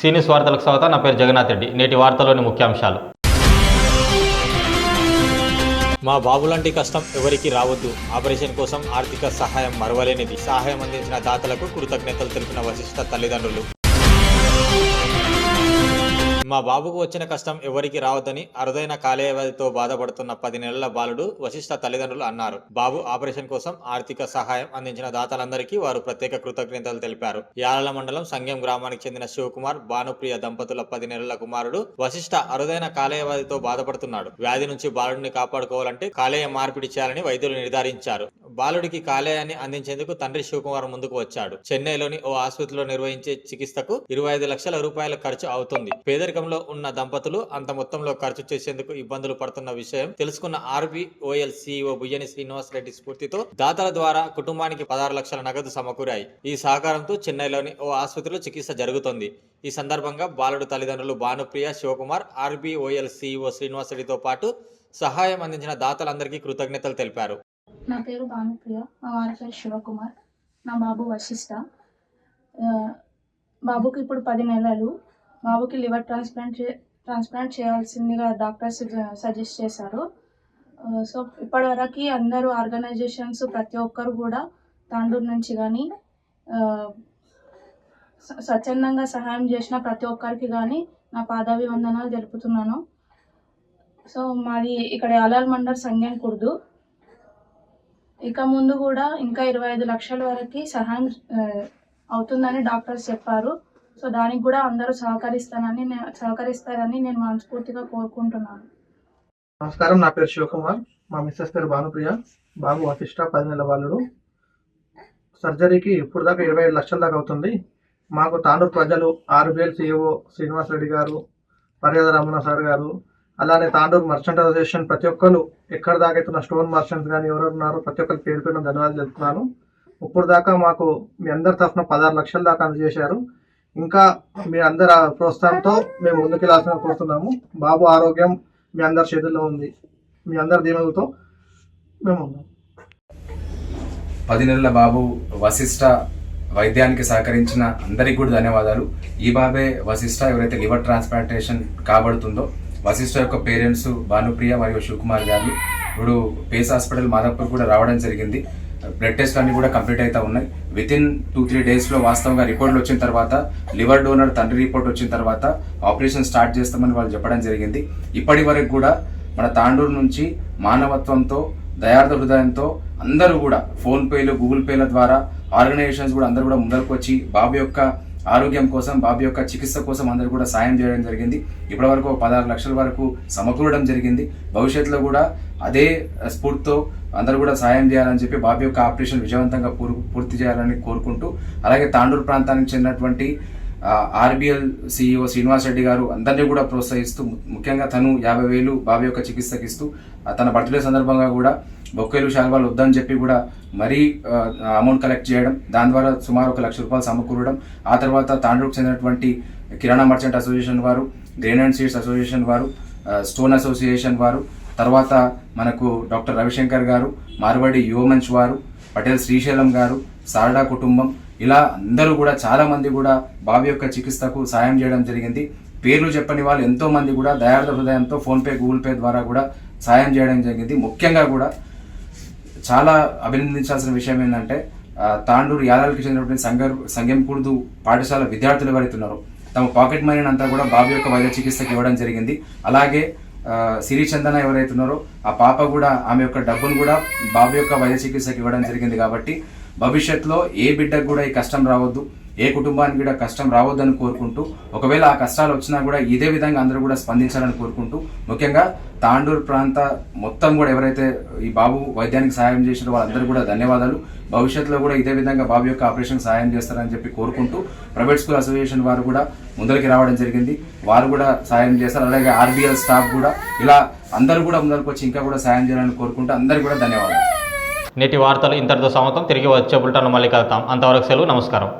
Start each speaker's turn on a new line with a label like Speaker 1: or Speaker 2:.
Speaker 1: సీనియస్ వార్తలకు స్వాగతం నా పేరు జగన్నాథ్ రెడ్డి. నేటి వార్తలోని ముఖ్యాంశాలు.
Speaker 2: మా బాబు లాంటి కష్టం ఎవరికి రావద్దు. ఆపరేషన్ కోసం ఆర్థిక సహాయం మరవలేనిది. సహాయం అందించిన దాతలకు కృతజ్ఞతలు తెలిపిన వశిష్ట తల్లిదండ్రులు. మా బాబుకు వచ్చిన కష్టం ఎవరికి రావద్దని అరుదైన కాలేయవ్యాధితో బాధపడుతున్న పది నెలల బాలుడు వశిష్ఠ తల్లిదండ్రులు అన్నారు. బాబు ఆపరేషన్ కోసం ఆర్థిక సహాయం అందించిన దాతలందరికీ వారు ప్రత్యేక కృతజ్ఞతలు తెలిపారు. యాలల మండలం సంగం గ్రామానికి చెందిన శివకుమార్ భానుప్రియ దంపతుల పది నెలల కుమారుడు వశిష్ఠ అరుదైన కాలేయవ్యాధితో బాధపడుతున్నాడు. వ్యాధి నుంచి బాలుడిని కాపాడుకోవాలంటే కాలేయ మార్పిడి చేయాలని వైద్యులు నిర్ధారించారు. బాలుడికి కాలేయాన్ని అందించేందుకు తండ్రి శివకుమార్ ముందుకు వచ్చాడు. చెన్నైలోని ఓ ఆసుపత్రిలో నిర్వహించే చికిత్సకు ఇరవై ఐదు లక్షల రూపాయల ఖర్చు అవుతుంది. పేదరిక పేదరికంలో ఉన్న దంపతులు అంత మొత్తంలో ఖర్చు చేసేందుకు ఇబ్బందులు పడుతున్న విషయం తెలుసుకున్న ఆర్బీఓఎల్ సీఈఓ బుయ్యని శ్రీనివాస్ రెడ్డి స్ఫూర్తితో దాతల ద్వారా కుటుంబానికి పదహారు లక్షల నగదు సమకూరాయి. ఈ సహకారంతో చెన్నైలోని ఓ ఆసుపత్రిలో చికిత్స జరుగుతోంది. ఈ సందర్భంగా బాలుడు తల్లిదండ్రులు భానుప్రియ శివకుమార్ ఆర్బీఓఎల్ సీఈఓ శ్రీనివాస్ రెడ్డితో పాటు సహాయం అందించిన దాతలందరికీ కృతజ్ఞతలు తెలిపారు.
Speaker 3: నా పేరు భానుప్రియ మా వారి పేరు శివకుమార్ నా బాబు వశిష్ట. బాబుకి ఇప్పుడు పది నెలలు. బాబుకి లివర్ ట్రాన్స్ప్లాంట్ ట్రాన్స్ప్లాంట్ చేయాల్సిందిగా డాక్టర్స్ సజెస్ట్ చేశారు. సో ఇప్పటివరకు అందరూ ఆర్గనైజేషన్స్ ప్రతి ఒక్కరు కూడా తాండూరు నుంచి కానీ స్వచ్ఛందంగా సహాయం చేసిన ప్రతి ఒక్కరికి కానీ నా పాదాభివందనాలు తెలుపుతున్నాను. సో మాది ఇక్కడ అలాల్ మండల్ సంఘం కుర్దు. ఇక ముందు కూడా ఇంకా ఇరవై ఐదు లక్షల వరకు సహాయం అవుతుందని డాక్టర్స్ చెప్పారు. సో దానికి కూడా అందరూ సహకరిస్తానని సహకరిస్తారని నేను మనస్ఫూర్తిగా కోరుకుంటున్నాను.
Speaker 4: నమస్కారం నా పేరు శివకుమార్. మా మిస్సెస్ పేరు భానుప్రియ. బాబు వశిష్ట పది నెలల బాలుడు. సర్జరీకి ఇప్పుడు దాకా ఇరవై ఐదు లక్షల దాకా అవుతుంది. మాకు తాండూరు ప్రజలు ఆర్బిఎల్ సిఇఓ శ్రీనివాస్ రెడ్డి గారు మర్యాద రమణ సార్ గారు అలానే తాండూరు మర్చెంట్ అసోసియేషన్ ప్రతి ఒక్కరు ఎక్కడ దాకా అవుతున్న స్టోన్ మర్చెంట్స్ కానీ ఎవరెవరు ఉన్నారో ప్రతి ఒక్కరు పేరు పేరున ధన్యవాదాలు చెప్తున్నాను. ఇప్పుడు దాకా మాకు మీ అందరి తరఫున పదహారు లక్షల దాకా అందజేశారు. ఇంకా మీ అందరి ప్రోత్సాహంతో మేము ముందుకు వెళ్ళాల్సిన కోరుతున్నాము బాబు ఆరోగ్యం మీ అందరి చేతుల్లో ఉంది. మీ అందరి దీవెనలతో మేము ఉన్నాం.
Speaker 5: పది నెలల బాబు వశిష్ట వైద్యానికి సహకరించిన అందరికీ కూడా ధన్యవాదాలు. ఈ బాబే వశిష్ట ఎవరైతే లివర్ ట్రాన్స్ప్లాంటేషన్ కాబడుతుందో వశిష్ట యొక్క పేరెంట్స్ భానుప్రియ మరియు శివకుమార్ గారు ఇప్పుడు పేస్ హాస్పిటల్ మాదాపూర్ కూడా రావడం జరిగింది. బ్లడ్ టెస్ట్ అన్ని కూడా కంప్లీట్ అవుతా ఉన్నాయి. విత్ ఇన్ టూ త్రీ డేస్లో వాస్తవంగా రిపోర్ట్లు వచ్చిన తర్వాత లివర్ డోనర్ తండ్రి రిపోర్ట్ వచ్చిన తర్వాత ఆపరేషన్ స్టార్ట్ చేస్తామని వాళ్ళు చెప్పడం జరిగింది. ఇప్పటి వరకు కూడా మన తాండూరు నుంచి మానవత్వంతో దయార్థ హృదయంతో అందరూ కూడా ఫోన్ పేలు గూగుల్ పేల ద్వారా ఆర్గనైజేషన్స్ కూడా అందరూ కూడా ముందరకు వచ్చి బాబు యొక్క ఆరోగ్యం కోసం బాబు యొక్క చికిత్స కోసం అందరూ కూడా సాయం చేయడం జరిగింది. ఇప్పటివరకు ఒక పదహారు లక్షల వరకు సమకూరడం జరిగింది. భవిష్యత్తులో కూడా అదే స్ఫూర్తితో అందరూ కూడా సాయం చేయాలని చెప్పి బాబు యొక్క ఆపరేషన్ విజయవంతంగా పూర్ పూర్తి చేయాలని కోరుకుంటూ అలాగే తాండూరు ప్రాంతానికి చెందినటువంటి ఆర్బిఎల్ సిఇఓ శ్రీనివాస్ రెడ్డి గారు అందరినీ కూడా ప్రోత్సహిస్తూ ముఖ్యంగా తను యాభై వేలు బాబు యొక్క చికిత్సకిస్తూ తన బర్త్డే సందర్భంగా కూడా బొక్కేలు శాల్వాలు వద్దని చెప్పి కూడా మరీ అమౌంట్ కలెక్ట్ చేయడం దాని ద్వారా సుమారు ఒక లక్ష రూపాయలు సమకూరడం ఆ తర్వాత తాండూరుకు చెందినటువంటి కిరాణా మర్చెంట్ అసోసియేషన్ వారు గ్రెయిన్ అండ్ సీడ్స్ అసోసియేషన్ వారు స్టోన్ అసోసియేషన్ వారు తర్వాత మనకు డాక్టర్ రవిశంకర్ గారు మార్వాడి యువమంచ్ వారు పటేల్ శ్రీశైలం గారు సారడా కుటుంబం ఇలా అందరూ కూడా చాలామంది కూడా బాబు యొక్క చికిత్సకు సాయం చేయడం జరిగింది. పేర్లు చెప్పని వాళ్ళు ఎంతో మంది కూడా దయార్థ హృదయంతో ఫోన్పే గూగుల్ పే ద్వారా కూడా సాయం చేయడం జరిగింది. ముఖ్యంగా కూడా చాలా అభినందించాల్సిన విషయం ఏంటంటే తాండూరు యాదాలకి చెందినటువంటి సంగర్ సంగంకూర్దు పాఠశాల విద్యార్థులు ఎవరైతే ఉన్నారో తమ పాకెట్ మనీని అంతా కూడా బాబు యొక్క వైద్య చికిత్సకి ఇవ్వడం జరిగింది. అలాగే సిరి చందన ఎవరైతే ఉన్నారో ఆ పాప కూడా ఆమె యొక్క డబ్బును కూడా బాబు యొక్క వైద్య చికిత్సకి ఇవ్వడం జరిగింది కాబట్టి భవిష్యత్తులో ఏ బిడ్డకు కూడా ఈ కష్టం రావద్దు. ఏ కుటుంబానికి కూడా కష్టం రావద్దని కోరుకుంటూ ఒకవేళ ఆ కష్టాలు వచ్చినా కూడా ఇదే విధంగా అందరూ కూడా స్పందించాలని కోరుకుంటూ ముఖ్యంగా తాండూరు ప్రాంత మొత్తం కూడా ఎవరైతే ఈ బాబు వైద్యానికి సహాయం చేసిన వాళ్ళందరూ కూడా ధన్యవాదాలు. భవిష్యత్తులో కూడా ఇదే విధంగా బాబు యొక్క ఆపరేషన్ సహాయం చేస్తారని చెప్పి కోరుకుంటూ ప్రైవేట్ స్కూల్ అసోసియేషన్ వారు కూడా ముందరికి రావడం జరిగింది. వారు కూడా సాయం చేస్తారు. అలాగే ఆర్బీఎల్ స్టాఫ్ కూడా ఇలా అందరూ కూడా ముందరికి వచ్చి ఇంకా కూడా సాయం చేయాలని కోరుకుంటూ అందరికీ కూడా ధన్యవాదాలు.
Speaker 1: నేటి వార్తలు ఇంతటితో సమతం తిరిగి వచ్చే బుల్టన్ మళ్ళీ కలుద్దాం. అంతవరకు సెలవు. నమస్కారం.